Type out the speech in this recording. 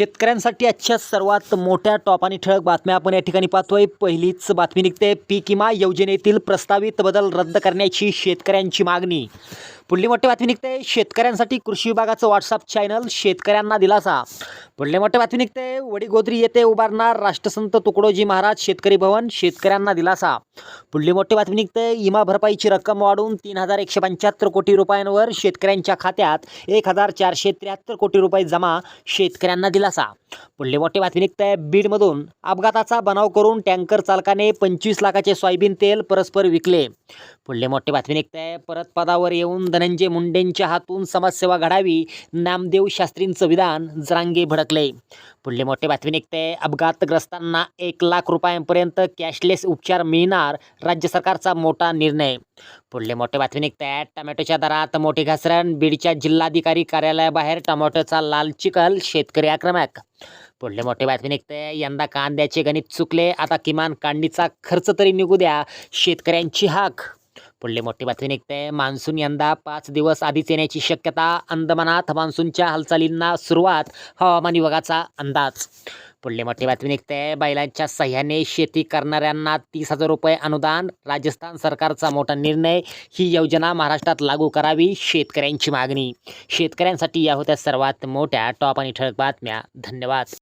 शेतकऱ्यांसाठी आजच्या सर्वात मोठ्या टॉप आणि ठळक बातम्या आपण या ठिकाणी पाहतोय. पहिलीच बातमी निघते. पीक विमा योजनेतील प्रस्तावित बदल रद्द करण्याची शेतकऱ्यांची मागणी. पुढली मोठी बातमी निघते. शेतकऱ्यांसाठी कृषी विभागाचं व्हॉट्सअप चॅनल शेतकऱ्यांना दिलासा. पुढली मोठी बातमी निघते. वडीगोद्री येथे उभारणार राष्ट्रसंत तुकडोजी महाराज शेतकरी भवन शेतकऱ्यांना दिलासा. पुढली मोठी बातमी निघते. इमा भरपाईची रक्कम वाढून तीन हजार एकशे पंच्याहत्तर कोटी रुपयांवर शेतकऱ्यांच्या खात्यात एक हजार चारशे त्र्याहत्तर कोटी रुपये जमा शेतकऱ्यांना दिलासा. पुढली मोठी बातमी निघते. बीडमधून अपघाताचा बनाव करून टँकर चालकाने पंचवीस लाखाचे सोयाबीन तेल परस्पर विकले. पुढली मोठी बातमी निघते. परत पदावर येऊन धनंजय मुंडेंच्या हातून समाजसेवा घडावी नामदेव शास्त्रींचं विधान जरांगे भडकले. पुढले मोठे बातमी निघते. अपघातग्रस्तांना एक लाख रुपयांपर्यंत कॅशलेस उपचार मिळणार राज्य सरकारचा मोठा निर्णय. पुढले मोठे बातमी निघते. टमॅटोच्या दरात मोठी घसरण. बीडच्या जिल्हाधिकारी कार्यालयाबाहेर टमॅटोचा लाल चिखल. शेतकरी आक्रमक. पुढले मोठे बातमी निघते. यंदा कांद्याचे गणित चुकले. आता किमान कांडीचा खर्च तरी निघू द्या. शेतकऱ्यांची हाक पुढली मोठी बातमी निघते. मान्सून यंदा पाच दिवस आधीच येण्याची शक्यता अंदमानात मान्सूनच्या हालचालींना सुरुवात हवामान विभागाचा अंदाज. पुढली मोठी बातमी निघते. बैलांच्या सह्याने शेती करणाऱ्यांना तीस हजार रुपये अनुदान राजस्थान सरकारचा मोठा निर्णय ही योजना महाराष्ट्रात लागू करावी शेतकऱ्यांची मागणी. शेतकऱ्यांसाठी या होत्या सर्वात मोठ्या टॉप आणि ठळक बातम्या. धन्यवाद.